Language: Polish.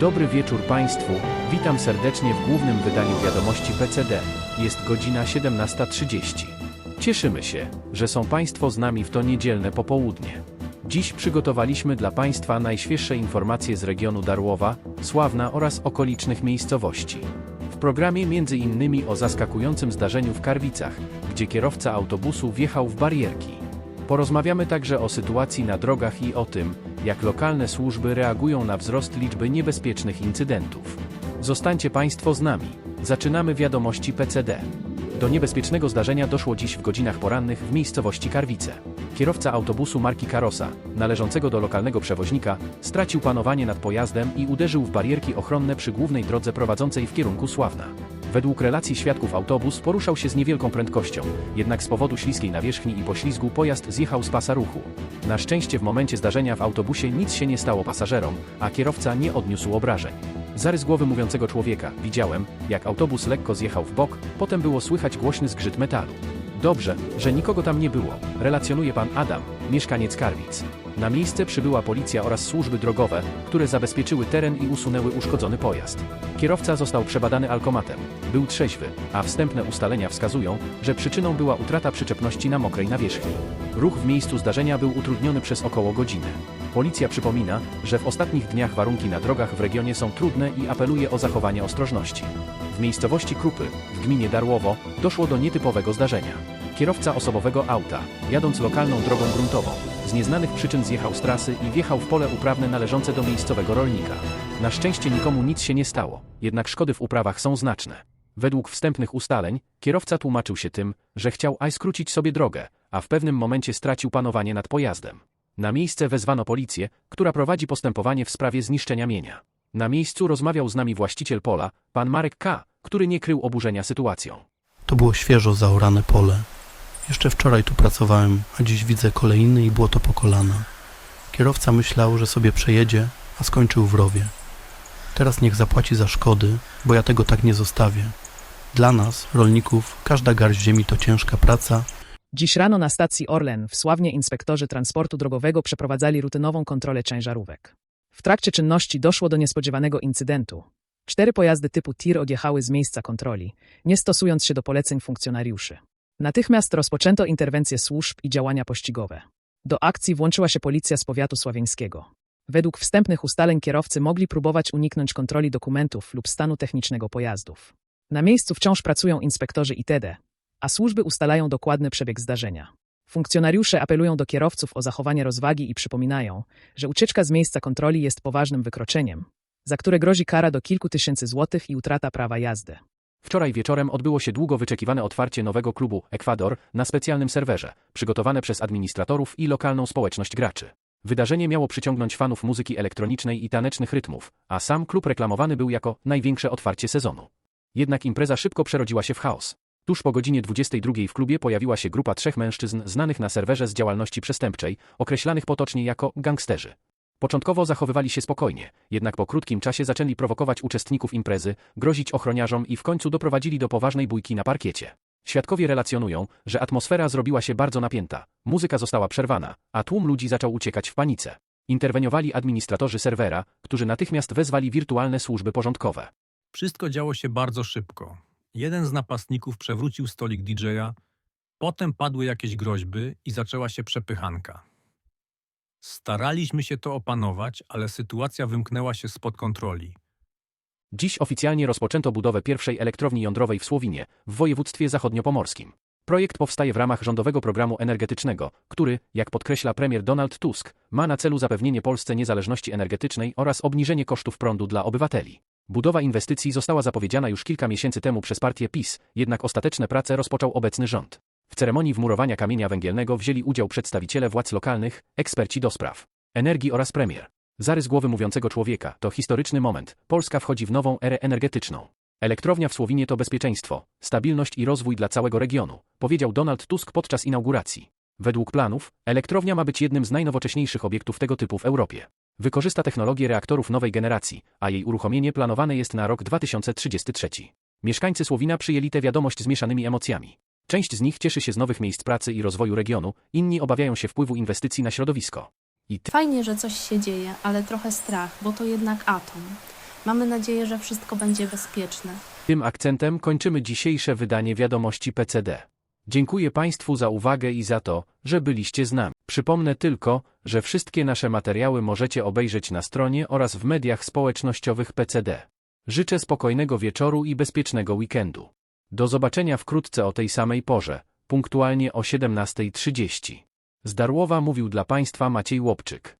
Dobry wieczór Państwu, witam serdecznie w głównym wydaniu wiadomości PCD. Jest godzina 17.30. Cieszymy się, że są Państwo z nami w to niedzielne popołudnie. Dziś przygotowaliśmy dla Państwa najświeższe informacje z regionu Darłowa, Sławna oraz okolicznych miejscowości. W programie innymi o zaskakującym zdarzeniu w Karwicach, gdzie kierowca autobusu wjechał w barierki. Porozmawiamy także o sytuacji na drogach i o tym, jak lokalne służby reagują na wzrost liczby niebezpiecznych incydentów. Zostańcie Państwo z nami. Zaczynamy wiadomości PCD. Do niebezpiecznego zdarzenia doszło dziś w godzinach porannych w miejscowości Karwice. Kierowca autobusu marki Karosa, należącego do lokalnego przewoźnika, stracił panowanie nad pojazdem i uderzył w barierki ochronne przy głównej drodze prowadzącej w kierunku Sławna. Według relacji świadków autobus poruszał się z niewielką prędkością, jednak z powodu śliskiej nawierzchni i poślizgu pojazd zjechał z pasa ruchu. Na szczęście w momencie zdarzenia w autobusie nic się nie stało pasażerom, a kierowca nie odniósł obrażeń. Zarys głowy mówiącego człowieka widziałem, jak autobus lekko zjechał w bok, potem było słychać głośny zgrzyt metalu. Dobrze, że nikogo tam nie było, relacjonuje pan Adam, mieszkaniec Karwic. Na miejsce przybyła policja oraz służby drogowe, które zabezpieczyły teren i usunęły uszkodzony pojazd. Kierowca został przebadany alkomatem. Był trzeźwy, a wstępne ustalenia wskazują, że przyczyną była utrata przyczepności na mokrej nawierzchni. Ruch w miejscu zdarzenia był utrudniony przez około godzinę. Policja przypomina, że w ostatnich dniach warunki na drogach w regionie są trudne i apeluje o zachowanie ostrożności. W miejscowości Krupy, w gminie Darłowo, doszło do nietypowego zdarzenia. Kierowca osobowego auta, jadąc lokalną drogą gruntową, z nieznanych przyczyn zjechał z trasy i wjechał w pole uprawne należące do miejscowego rolnika. Na szczęście nikomu nic się nie stało, jednak szkody w uprawach są znaczne. Według wstępnych ustaleń, kierowca tłumaczył się tym, że chciał aj skrócić sobie drogę, a w pewnym momencie stracił panowanie nad pojazdem. Na miejsce wezwano policję, która prowadzi postępowanie w sprawie zniszczenia mienia. Na miejscu rozmawiał z nami właściciel pola, pan Marek K., który nie krył oburzenia sytuacją. To było świeżo zaorane pole. Jeszcze wczoraj tu pracowałem, a dziś widzę kolejny i było to po kolana. Kierowca myślał, że sobie przejedzie, a skończył w rowie. Teraz niech zapłaci za szkody, bo ja tego tak nie zostawię. Dla nas, rolników, każda garść ziemi to ciężka praca, Dziś rano na stacji Orlen w Sławnie inspektorzy transportu drogowego przeprowadzali rutynową kontrolę ciężarówek. W trakcie czynności doszło do niespodziewanego incydentu. Cztery pojazdy typu TIR odjechały z miejsca kontroli, nie stosując się do poleceń funkcjonariuszy. Natychmiast rozpoczęto interwencje służb i działania pościgowe. Do akcji włączyła się policja z powiatu sławieńskiego. Według wstępnych ustaleń kierowcy mogli próbować uniknąć kontroli dokumentów lub stanu technicznego pojazdów. Na miejscu wciąż pracują inspektorzy ITD, a służby ustalają dokładny przebieg zdarzenia. Funkcjonariusze apelują do kierowców o zachowanie rozwagi i przypominają, że ucieczka z miejsca kontroli jest poważnym wykroczeniem, za które grozi kara do kilku tysięcy złotych i utrata prawa jazdy. Wczoraj wieczorem odbyło się długo wyczekiwane otwarcie nowego klubu Ekwador na specjalnym serwerze, przygotowane przez administratorów i lokalną społeczność graczy. Wydarzenie miało przyciągnąć fanów muzyki elektronicznej i tanecznych rytmów, a sam klub reklamowany był jako największe otwarcie sezonu. Jednak impreza szybko przerodziła się w chaos. Tuż po godzinie 22 w klubie pojawiła się grupa trzech mężczyzn znanych na serwerze z działalności przestępczej, określanych potocznie jako gangsterzy. Początkowo zachowywali się spokojnie, jednak po krótkim czasie zaczęli prowokować uczestników imprezy, grozić ochroniarzom i w końcu doprowadzili do poważnej bójki na parkiecie. Świadkowie relacjonują, że atmosfera zrobiła się bardzo napięta, muzyka została przerwana, a tłum ludzi zaczął uciekać w panice. Interweniowali administratorzy serwera, którzy natychmiast wezwali wirtualne służby porządkowe. Wszystko działo się bardzo szybko. Jeden z napastników przewrócił stolik DJ-a, potem padły jakieś groźby i zaczęła się przepychanka. Staraliśmy się to opanować, ale sytuacja wymknęła się spod kontroli. Dziś oficjalnie rozpoczęto budowę pierwszej elektrowni jądrowej w Słowinie, w województwie zachodniopomorskim. Projekt powstaje w ramach rządowego programu energetycznego, który, jak podkreśla premier Donald Tusk, ma na celu zapewnienie Polsce niezależności energetycznej oraz obniżenie kosztów prądu dla obywateli. Budowa inwestycji została zapowiedziana już kilka miesięcy temu przez partię PiS, jednak ostateczne prace rozpoczął obecny rząd. W ceremonii wmurowania kamienia węgielnego wzięli udział przedstawiciele władz lokalnych, eksperci do spraw energii oraz premier. Zarys głowy mówiącego człowieka to historyczny moment. Polska wchodzi w nową erę energetyczną. Elektrownia w Słowinie to bezpieczeństwo, stabilność i rozwój dla całego regionu, powiedział Donald Tusk podczas inauguracji. Według planów, elektrownia ma być jednym z najnowocześniejszych obiektów tego typu w Europie. Wykorzysta technologię reaktorów nowej generacji, a jej uruchomienie planowane jest na rok 2033. Mieszkańcy Słowina przyjęli tę wiadomość z mieszanymi emocjami. Część z nich cieszy się z nowych miejsc pracy i rozwoju regionu, inni obawiają się wpływu inwestycji na środowisko. I Fajnie, że coś się dzieje, ale trochę strach, bo to jednak atom. Mamy nadzieję, że wszystko będzie bezpieczne. Tym akcentem kończymy dzisiejsze wydanie wiadomości PCD. Dziękuję Państwu za uwagę i za to, że byliście z nami. Przypomnę tylko, że wszystkie nasze materiały możecie obejrzeć na stronie oraz w mediach społecznościowych PCD. Życzę spokojnego wieczoru i bezpiecznego weekendu. Do zobaczenia wkrótce o tej samej porze, punktualnie o 17.30. Z Darłowa mówił dla Państwa Maciej Łopczyk.